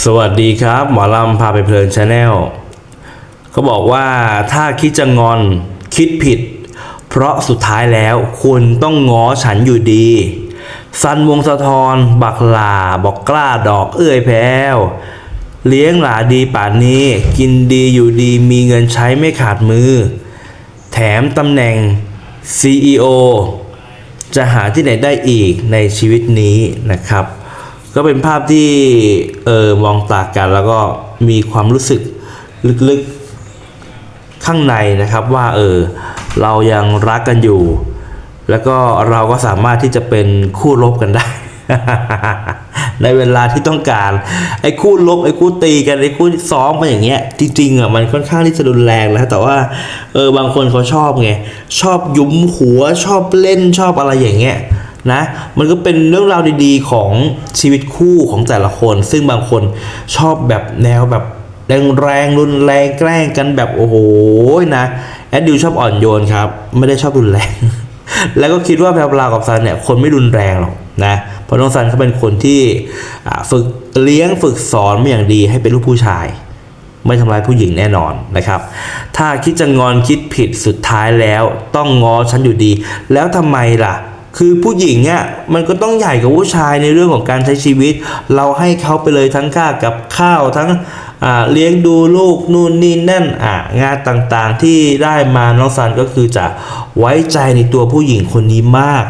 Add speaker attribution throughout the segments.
Speaker 1: สวัสดีครับ หมอลำพาไปเพลินชาแนลเขาบอกว่าถ้าคิดจะงอนคิดผิด เพราะสุดท้ายแล้วคุณต้องง้อฉันอยู่ดี สันวงสะทอนบักลาบอกกล้าดอกเอื้อยแพ้ว เลี้ยงหลาดีป่านนี้ กินดีอยู่ดีมีเงินใช้ไม่ขาดมือ แถมตำแหน่ง CEO จะหาที่ไหนได้อีกในชีวิตนี้นะครับ ก็เป็นภาพที่เออมองตากันแล้วก็มีความรู้สึกลึกๆข้างในนะครับว่าเออเรายังรักกันอยู่ แล้วก็เราก็สามารถที่จะเป็นคู่รบกันได้ ในเวลาที่ต้องการ ไอ้คู่ลบไอ้คู่ตีกันไอ้คู่ซ้อมกันอย่างเงี้ยจริงๆอะมันค่อนข้างที่จะรุนแรงนะแต่ว่าเออบางคนเขาชอบไงชอบยุ้มหัวชอบเล่นชอบอะไรอย่างเงี้ย นะ มันก็เป็นเรื่องราวดีๆ ของชีวิตคู่ของแต่ละคน ซึ่งบางคนชอบแบบแนวแบบแรงๆรุนแรงแกล้งกันแบบโอ้โหนะแอดดิวชอบอ่อนโยนครับ ไม่ได้ชอบรุนแรง แล้วก็คิดว่าแพรวพรากับซันเนี่ยคนไม่รุนแรงหรอกนะเพราะน้องซันเขาเป็นคนที่ฝึกเลี้ยงฝึกสอนมาอย่างดีให้เป็นลูกผู้ชาย ไม่ทำร้ายผู้หญิงแน่นอนนะครับ ถ้าคิดจะงอนคิดผิดสุดท้ายแล้ว ต้องง้อฉันอยู่ดี แล้วทำไมล่ะ คือผู้หญิงอะมันก็ต้องใหญ่กว่าผู้ชายในเรื่องของการใช้ชีวิต เราให้เขาไปเลยทั้งค่ากับข้าวทั้งเลี้ยงดูลูกนู่นนี่นั่นอ่างานต่างๆที่ได้มาน้องซันก็คือจะไว้ใจในตัวผู้หญิงคนนี้มาก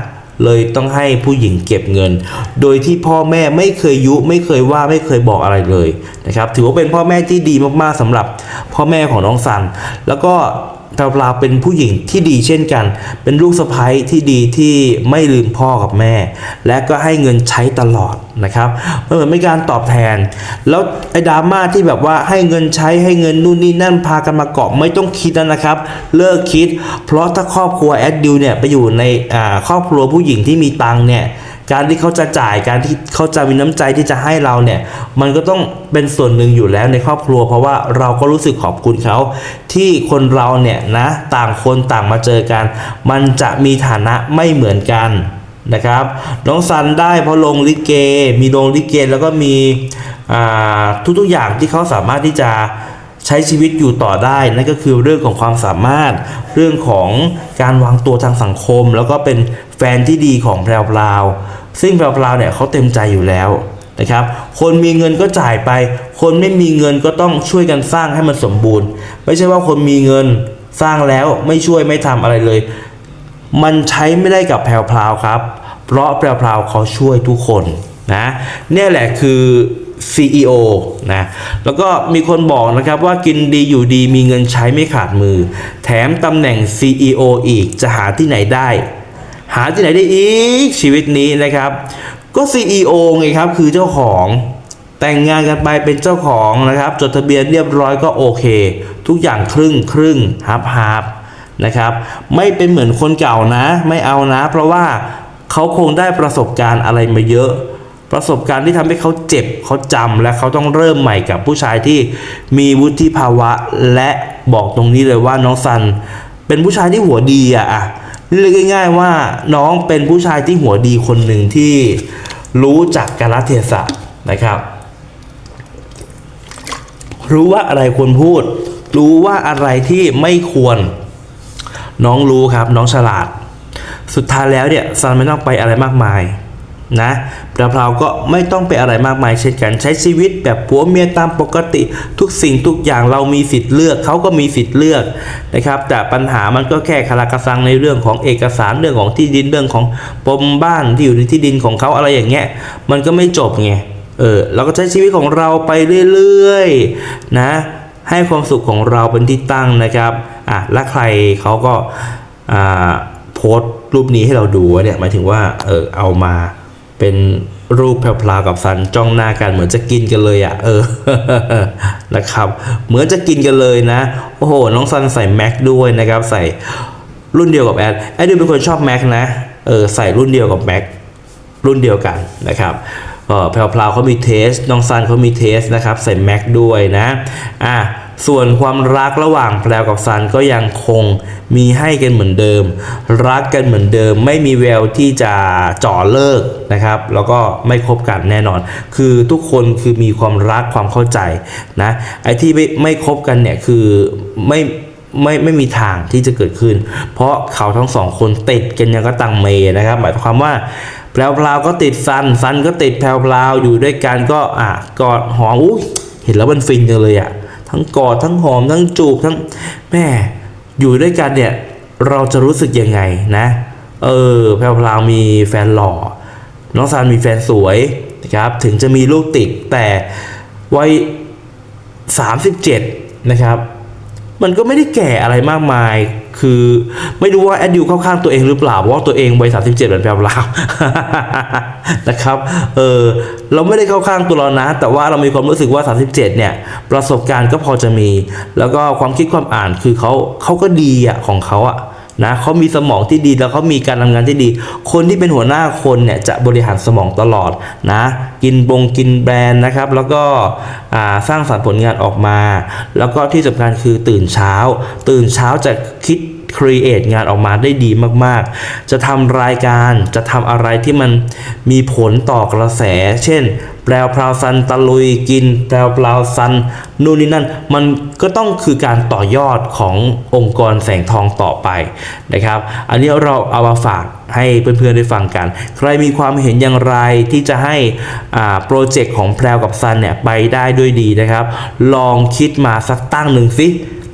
Speaker 1: เลยต้องให้ผู้หญิงเก็บเงิน โดยที่พ่อแม่ไม่เคยยุไม่เคยว่าไม่เคยบอกอะไรเลยนะครับถือว่าเป็นพ่อแม่ที่ดีมากๆสำหรับพ่อแม่ของน้องซันแล้วก็ แพรวพราเป็นผู้หญิงที่ดีเช่นกัน เป็นลูกสะใภ้ที่ดีที่ไม่ลืมพ่อกับแม่ และก็ให้เงินใช้ตลอดนะครับมันเหมือนเป็นการตอบแทน แล้วไอ้ดราม่าที่แบบว่าให้เงินใช้ให้เงินนู่นนี่นั่นพากันมาเกาะไม่ต้องคิดแล้วนะครับ เลิกคิด เพราะถ้าครอบครัวแอดดิวเนี่ยไปอยู่ในครอบครัวผู้หญิงที่มีตังเนี่ย การที่เขาจะจ่ายการที่เขาจะมีน้ำใจที่จะให้เราเนี่ย มันก็ต้องเป็นส่วนหนึ่งอยู่แล้วในครอบครัว เพราะว่าเราก็รู้สึกขอบคุณเขาที่คนเราเนี่ยนะต่างคนต่างมาเจอกัน มันจะมีฐานะไม่เหมือนกันนะครับน้องซันได้เพราะลงลิเก มีลงลิเกแล้วก็มีทุกๆอย่างที่เขาสามารถที่จะ ใช้ชีวิตอยู่ต่อได้นั่นก็คือเรื่องของความสามารถ เรื่องของการวางตัวทางสังคม แล้วก็เป็นแฟนที่ดีของแพรวพราวซึ่งแพรวพราวเนี่ยเขาเต็มใจอยู่แล้วนะครับ คนมีเงินก็จ่ายไป คนไม่มีเงินก็ต้องช่วยกันสร้างให้มันสมบูรณ์ ไม่ใช่ว่าคนมีเงินสร้างแล้วไม่ช่วยไม่ทำอะไรเลย มันใช้ไม่ได้กับแพรวพราวครับ เพราะแพรวพราวเขาช่วยทุกคนนะเนี่ยแหละคือ CEO นะแล้วก็มีคนบอกนะครับว่ากินดีอยู่ดีมีเงินใช้ไม่ขาดมือ แถมตำแหน่ง CEO อีกจะหาที่ไหนได้ หาที่ไหนได้อีกชีวิตนี้นะครับ ก็ CEO ไงครับคือเจ้าของแต่งงานกันไปเป็นเจ้าของนะครับ จดทะเบียนเรียบร้อยก็โอเค ทุกอย่างครึ่งครึ่งฮับฮับนะครับไม่เป็นเหมือนคนเก่านะ ไม่เอานะ เพราะว่าเขาคงได้ประสบการณ์อะไรมาเยอะ ประสบการณ์ที่ทำให้เขาเจ็บเขาจำและเขาต้องเริ่มใหม่กับผู้ชายที่มีวุฒิภาวะ และบอกตรงนี้เลยว่าน้องซัน เป็นผู้ชายที่หัวดีอะอะเรียกง่าย ๆ ว่าน้องเป็นผู้ชายที่หัวดีคนหนึ่งที่รู้จักกาลเทศะนะครับ รู้ว่าอะไรควรพูด รู้ว่าอะไรที่ไม่ควร น้องรู้ครับน้องฉลาด สุดท้ายแล้วเนี่ยซันไม่ต้องไปอะไรมากมาย นะแพรวๆก็ไม่ต้องไปอะไรมากมายเช่นกันใช้ชีวิตแบบผัวเมียตามปกติ ทุกสิ่งทุกอย่างเรามีสิทธิ์เลือกเขาก็มีสิทธิ์เลือกนะครับ แต่ปัญหามันก็แค่คาราคาซังในเรื่องของเอกสารเรื่องของที่ดินเรื่องของปมบ้านที่อยู่ในที่ดินของเขาอะไรอย่างเงี้ยมันก็ไม่จบไงเออเราก็ใช้ชีวิตของเราไปเรื่อยๆนะให้ความสุขของเราเป็นที่ตั้งนะครับอะและใครเขาก็อ่าโพสต์รูปนี้ให้เราดูเนี่ยหมายถึงว่าเออเอามา เป็นรูปแพรวๆกับซันจ้องหน้ากันเหมือนจะกินกันเลยอะ่ะ เออนะครับ เหมือนจะกินกันเลยนะ โอ้โห น้องซันใส่แม็กด้วยนะครับ ใส่รุ่นเดียวกับแอดแอดดูเป็นคนชอบแม็กนะเออใส่รุ่นเดียวกับแม็กรุ่นเดียวกันนะครับก็แพรวๆเขามีเทสน้องซันเขามีเทสนะครับ ใส่แม็กด้วยนะอะ ส่วนความรักระหว่างแพรวกับซันก็ยังคงมีให้กันเหมือนเดิม รักกันเหมือนเดิม ไม่มีแววที่จะจ่อเลิกนะครับ แล้วก็ไม่คบกันแน่นอน คือทุกคนคือมีความรักความเข้าใจนะไอ้ที่ไม่ไม่คบกันเนี่ยคือไม่ไม่ไม่มีทางที่จะเกิดขึ้น เพราะเขาทั้งสองคนติดกันยังก็ตังเมนะครับ หมายความว่าแพรวพราก็ติดซันซันก็ติดแพรวพราอยู่ด้วยกันก็อะกอดหอมอุ้ยเห็นแล้วมันฟินจังเลยอะ ทั้งกอดทั้งหอมทั้งจูบทั้งแม่อยู่ด้วยกันเนี่ยเราจะรู้สึกยังไงนะ เออแพรวพราวมีแฟนหล่อ น้องซานมีแฟนสวยนะครับ ถึงจะมีลูกติดแต่วัย37 นะครับ มันก็ไม่ได้แก่อะไรมากมาย คือไม่รู้ว่าแอดดิวเข้าข้างตัวเองหรือเปล่าเพราะว่าตัวเองวัย37เหมือนแพรวพรานะครับเออเราไม่ได้เข้าข้างตัวเรานะ แต่ว่าเรามีความรู้สึกว่า 37 เนี่ย ประสบการณ์ก็พอจะมี แล้วก็ความคิดความอ่านคือเขาเขาก็ดีอะของเขาอะ นะเขามีสมองที่ดีแล้วเขามีการทำงานที่ดี คนที่เป็นหัวหน้าคนเนี่ยจะบริหารสมองตลอดนะ กินบงกินแบรนด์นะครับ แล้วก็สร้างสรรค์ผลงานออกมา แล้วก็ที่สำคัญคือตื่นเช้า ตื่นเช้าจะคิด ครีเอทงานออกมาได้ดีมากๆ จะทำรายการจะทำอะไรที่มันมีผลต่อกระแส เช่น แปลวพราวซันตะลุยกิน แปลวพราวซันนู่นนี่นั่น มันก็ต้องคือการต่อยอดขององค์กรแสงทองต่อไปนะครับ อันนี้เราเอามาฝากให้เพื่อนๆได้ฟังกัน ใครมีความเห็นอย่างไรที่จะให้โปรเจกต์ของแพรวกับซันเนี่ยไปได้ด้วยดีนะครับ ลองคิดมาสักตั้งหนึ่งสิ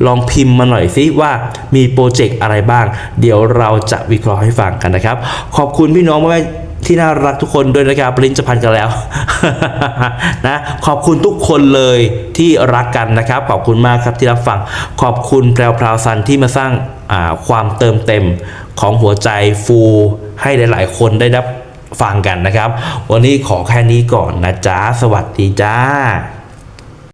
Speaker 1: ลองพิมพ์มาหน่อยสิว่ามีโปรเจกต์อะไรบ้าง เดี๋ยวเราจะวิเคราะห์ให้ฟังกันนะครับ ขอบคุณพี่น้องแม่ที่น่ารักทุกคนด้วยนะครับปริ้นจะพันกันแล้วนะขอบคุณทุกคนเลยที่รักกันนะครับ ขอบคุณมากครับที่รับฟัง ขอบคุณแพรวพราวซันที่มาสร้างความเติมเต็มของหัวใจฟูให้หลาย ๆ คนได้รับฟังกันนะครับ วันนี้ขอแค่นี้ก่อนนะจ๊ะ สวัสดีจ้า